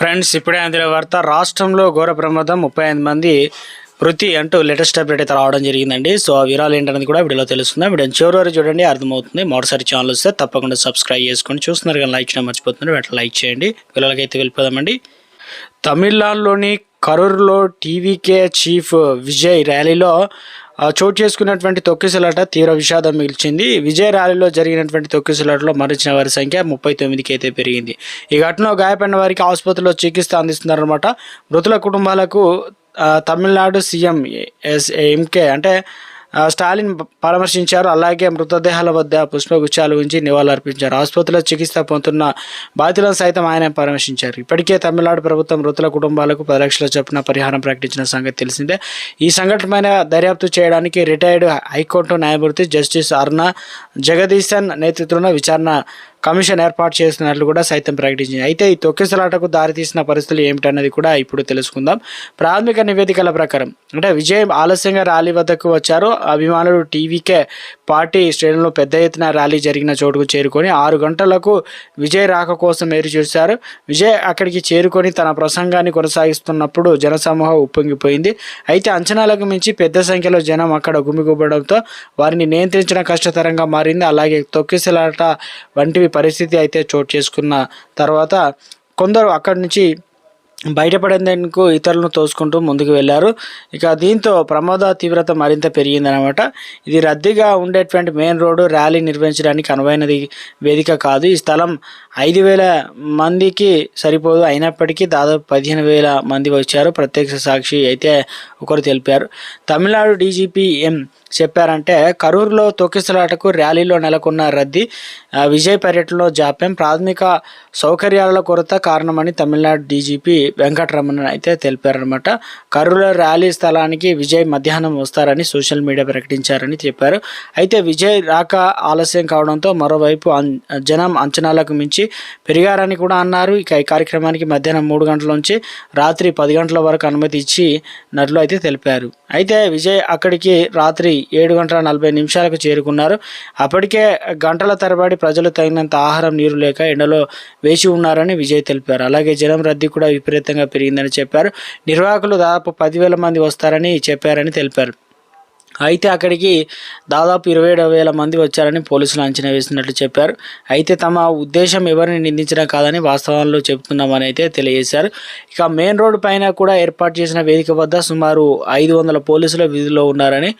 Friends ఇప్పుడే అందులో వార్త రాష్ట్రంలో ఘోర ప్రమాదం ముప్పై ఐదు మంది మృతి అంటూ లేటెస్ట్ అప్డేట్ అయితే రావడం జరిగిందండి. సో ఆ వివరాలు ఏంటనేది కూడా వీడియోలో తెలుస్తుంది. వీడియో చివరి వరకు చూడండి అర్థమవుతుంది. మరోసారి ఛానల్ వస్తే తప్పకుండా సబ్స్క్రైబ్ చేసుకొని చూస్తున్నారు కానీ లైక్ చేయడం మర్చిపోతున్నారు. వెంటనే లైక్ చేయండి. పిల్లలకైతే వెళ్ళిపోదామండి. తమిళనాడులోని కరూరులో టీవీకే చీఫ్ విజయ్ ర్యాలీలో చోటు చేసుకున్నటువంటి తొక్కిసలాట తీవ్ర విషాదం మిగిల్చింది. విజయ్ ర్యాలీలో జరిగినటువంటి తొక్కిసలాటలో మరణించిన వారి సంఖ్య ముప్పై తొమ్మిదికి అయితే పెరిగింది. ఈ ఘటనలో గాయపడిన వారికి ఆసుపత్రిలో చికిత్స అందిస్తున్నారన్నమాట. మృతుల కుటుంబాలకు తమిళనాడు సీఎం ఎస్ ఎంకే అంటే స్టాలిన్ పరామర్శించారు. అలాగే మృతదేహాల వద్ద పుష్పగుచ్చాలు ఉంచి నివాళులర్పించారు. ఆసుపత్రిలో చికిత్స పొందుతున్న బాధితులను సైతం ఆయన పరామర్శించారు. ఇప్పటికే తమిళనాడు ప్రభుత్వం మృతుల కుటుంబాలకు పది లక్షల చొప్పున పరిహారం ప్రకటించిన సంగతి తెలిసిందే. ఈ సంఘటనపైన దర్యాప్తు చేయడానికి రిటైర్డ్ హైకోర్టు న్యాయమూర్తి జస్టిస్ అరుణ జగదీశన్ నేతృత్వంలో విచారణ కమిషన్ ఏర్పాటు చేస్తున్నట్లు కూడా సైతం ప్రకటించింది. అయితే ఈ తొక్కిసలాటకు దారితీసిన పరిస్థితులు ఏమిటన్నది కూడా ఇప్పుడు తెలుసుకుందాం. ప్రాథమిక నివేదికల ప్రకారం అంటే విజయ్ ఆలస్యంగా ర్యాలీ వద్దకు వచ్చారు. అభిమానులు టీవీకే పార్టీ స్టేడియంలో పెద్ద ఎత్తున ర్యాలీ జరిగిన చోటుకు చేరుకొని ఆరు గంటలకు విజయ్ రాక కోసం ఎదురు చూశారు. విజయ్ అక్కడికి చేరుకొని తన ప్రసంగాన్ని కొనసాగిస్తున్నప్పుడు జనసమూహం ఉప్పొంగిపోయింది. అయితే అంచనాలకు మించి పెద్ద సంఖ్యలో జనం అక్కడ గుమిగుపడంతో వారిని నియంత్రించడం కష్టతరంగా మారింది. అలాగే తొక్కిసలాట వంటివి పరిస్థితి అయితే చోటు చేసుకున్న తర్వాత కొందరు అక్కడి నుంచి బయటపడేందుకు ఇతరులను తోసుకుంటూ ముందుకు వెళ్ళారు. ఇక దీంతో ప్రమాద తీవ్రత మరింత పెరిగిందనమాట ఇది రద్దీగా ఉండేటువంటి మెయిన్ రోడ్డు ర్యాలీ నిర్వహించడానికి అనువైనది వేదిక కాదు. ఈ స్థలం ఐదు వేల మందికి సరిపోదు. అయినప్పటికీ దాదాపు పదిహేను వేల మంది వచ్చారు. ప్రత్యక్ష సాక్షి అయితే ఒకరు తెలిపారు. Tamil Nadu DGP M. చెప్పారంటే కరూరులో తొక్కిసలాటకు ర్యాలీలో నెలకొన్న రద్దీ విజయ్ పర్యటనలో జాప్యం ప్రాథమిక సౌకర్యాల కొరత కారణమని తమిళనాడు డీజీపీ వెంకటరమణన్ అయితే తెలిపారనమాట కరూరులో ర్యాలీ స్థలానికి విజయ్ మధ్యాహ్నం వస్తారని సోషల్ మీడియా ప్రకటించారని చెప్పారు. అయితే విజయ్ రాక ఆలస్యం కావడంతో మరోవైపు జనం అంచనాలకు మించి పెరిగారని కూడా అన్నారు. ఇక ఈ కార్యక్రమానికి మధ్యాహ్నం మూడు గంటల నుంచి రాత్రి పది గంటల వరకు అనుమతి ఇచ్చినట్లు అయితే తెలిపారు. అయితే విజయ్ అక్కడికి రాత్రి ఏడు గంటల నలభై నిమిషాలకు చేరుకున్నారు. అప్పటికే గంటల తరబడి ప్రజలు తగినంత ఆహారం నీరు లేక ఎండలో వేచి ఉన్నారని విజయ్ తెలిపారు. అలాగే జనం రద్దీ కూడా విపరీతంగా పెరిగిందని చెప్పారు. నిర్వాహకులు దాదాపు పదివేల మంది వస్తారని చెప్పారని తెలిపారు. అయితే అక్కడికి దాదాపు ఇరవై ఏడు వేల మంది వచ్చారని పోలీసులు అంచనా వేసినట్లు చెప్పారు. అయితే తమ ఉద్దేశం ఎవరిని నిందించడం కాదని వాస్తవాల్లో చెబుతున్నామని అయితే తెలియజేశారు. ఇక మెయిన్ రోడ్డు పైన కూడా ఏర్పాటు చేసిన వేదిక వద్ద సుమారు ఐదు వందల పోలీసులు విధుల్లో ఉన్నారని